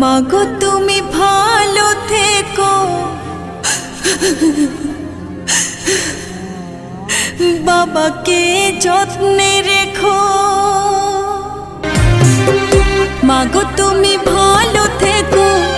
মাগো তুমি ভালো থেকো। বাবাকে যত্নে রেখো। মাগো তুমি ভালো থেকো।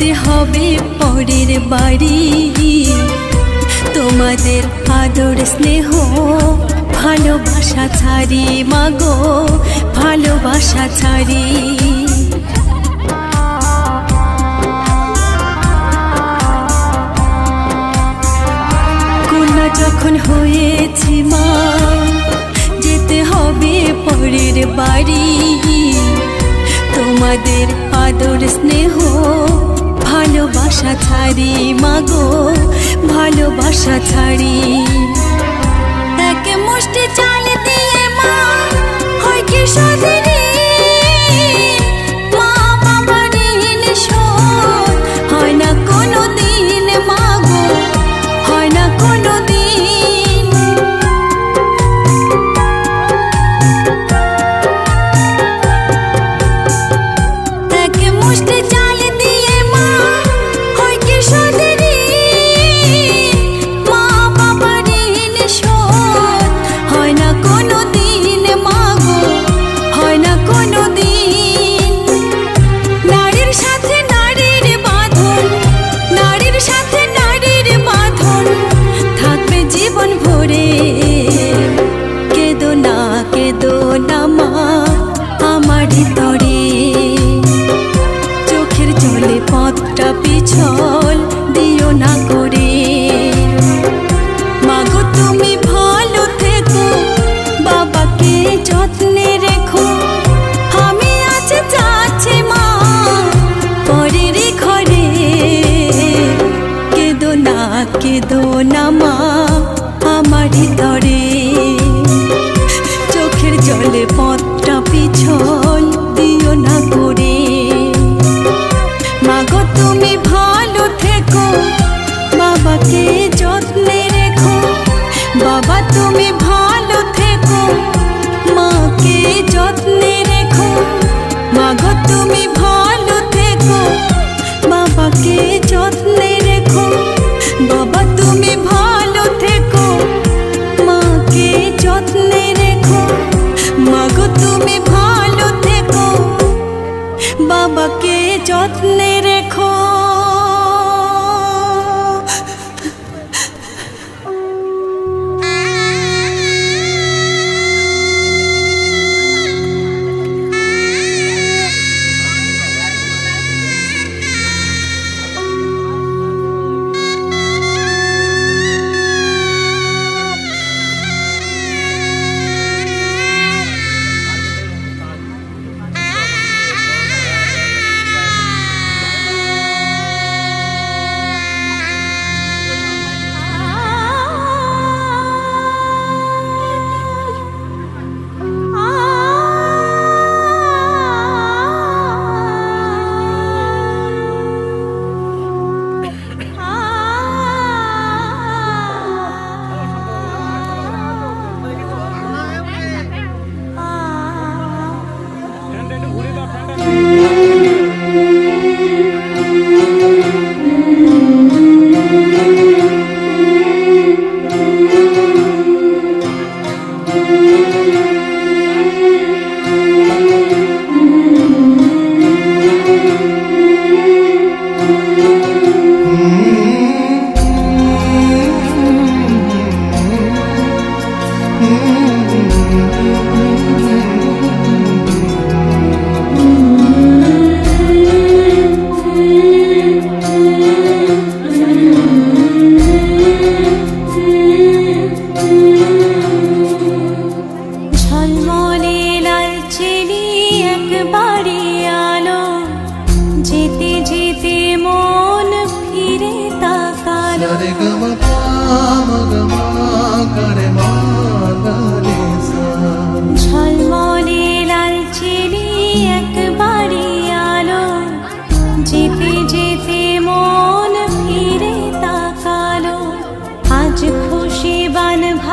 যেতে হবে পরের বাড়ি। তোমাদের আদর, স্নেহ, ভালোবাসা ছাড়ি মাগো, ভালোবাসা ছাড়ি। কন্যা যখন হয়েছি মা, যেতে হবে পরের বাড়ি। তোমাদের আদর, স্নেহ ভালোবাসা ছাড়ি মাগো ভালোবাসা ছাড়ি। এক মুষ্টি চাল দিয়ে মা হয় কি সাথে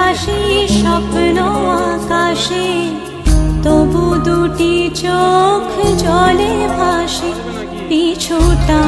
ভাসি স্বপ্ন আকাশে তবু দুটি চোখ জলে ভাসে পিছুটা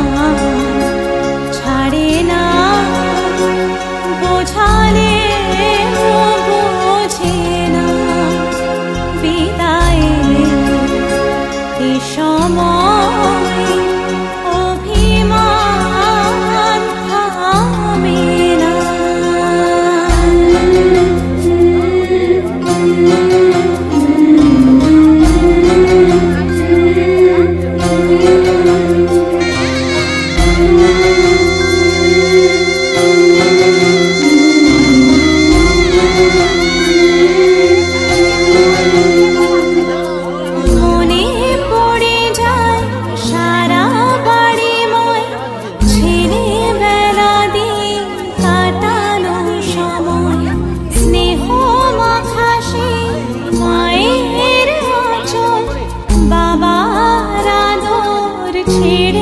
need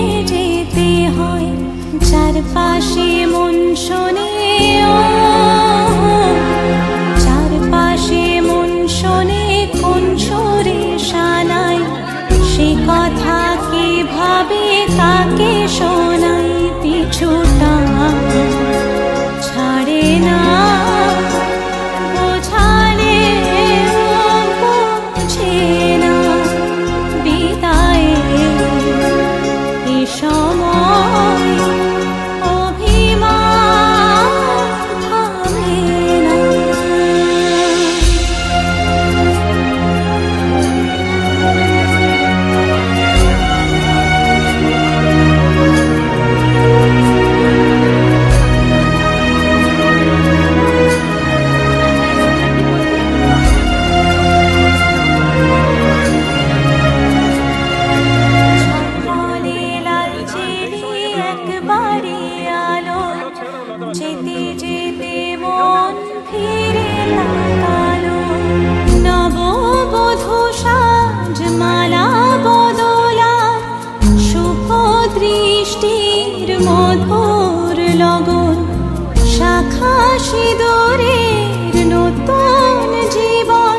সিঁদুরের নতুন জীবন,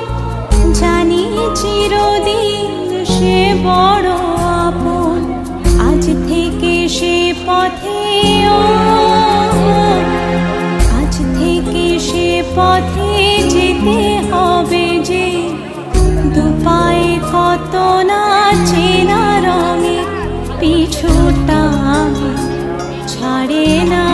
জানি চিরদিন সে বড় আপন। আজ থেকে সে পথে আজ থেকে সে পথে যেতে হবে যে দুপায়ে কত না চেনা রঙে পিছুটা ছাড়ে না।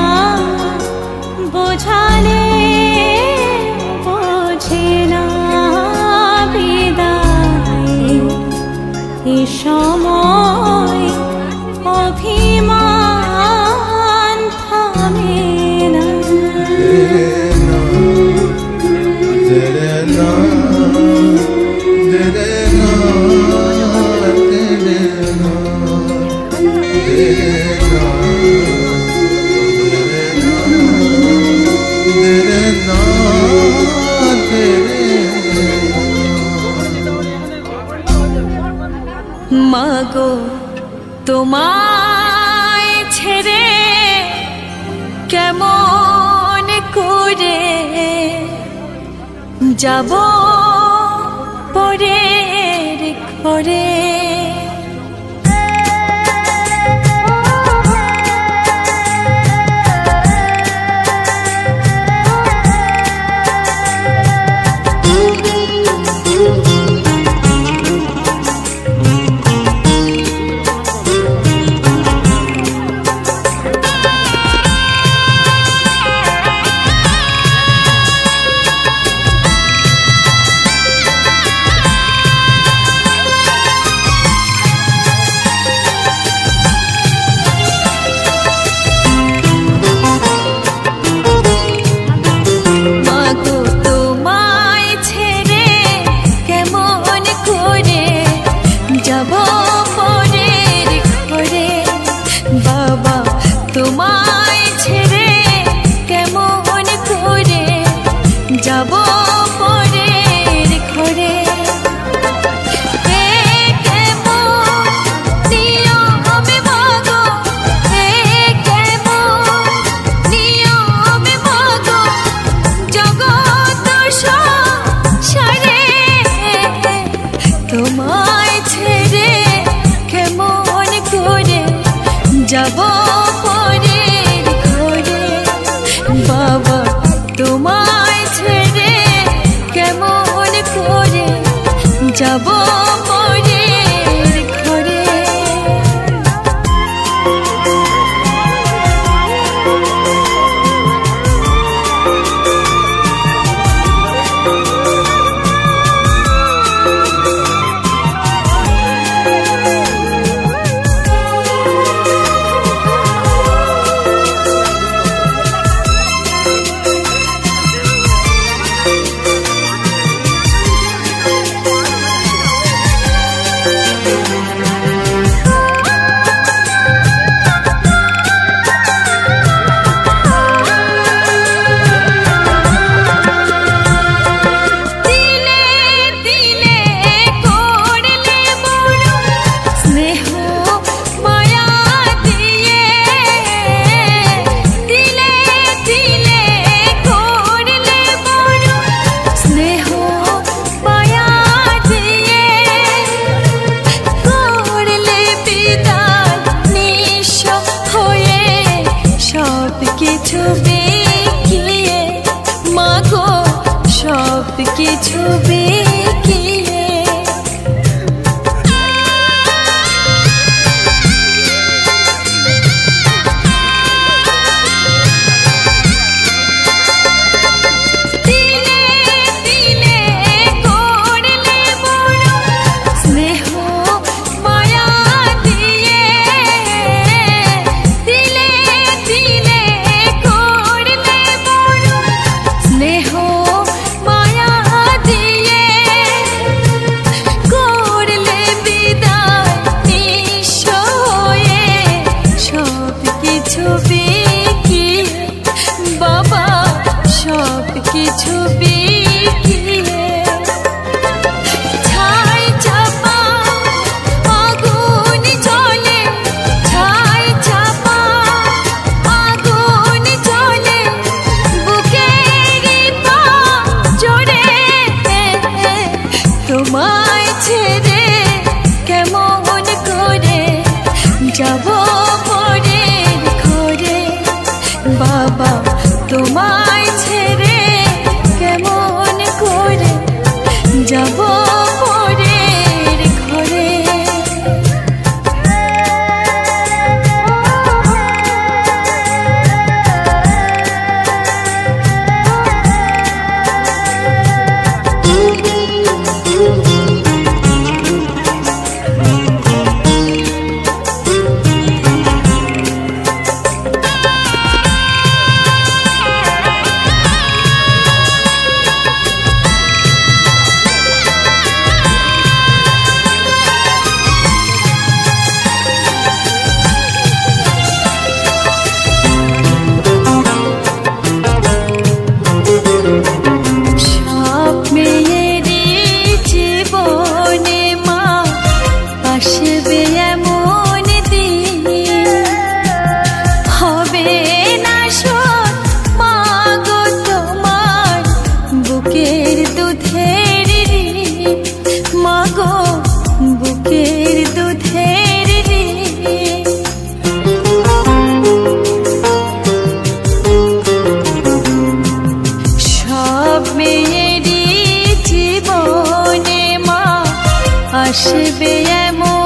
মাগো তোমায় ছেড়ে কেমন করে যাব? যাব আসবে এমন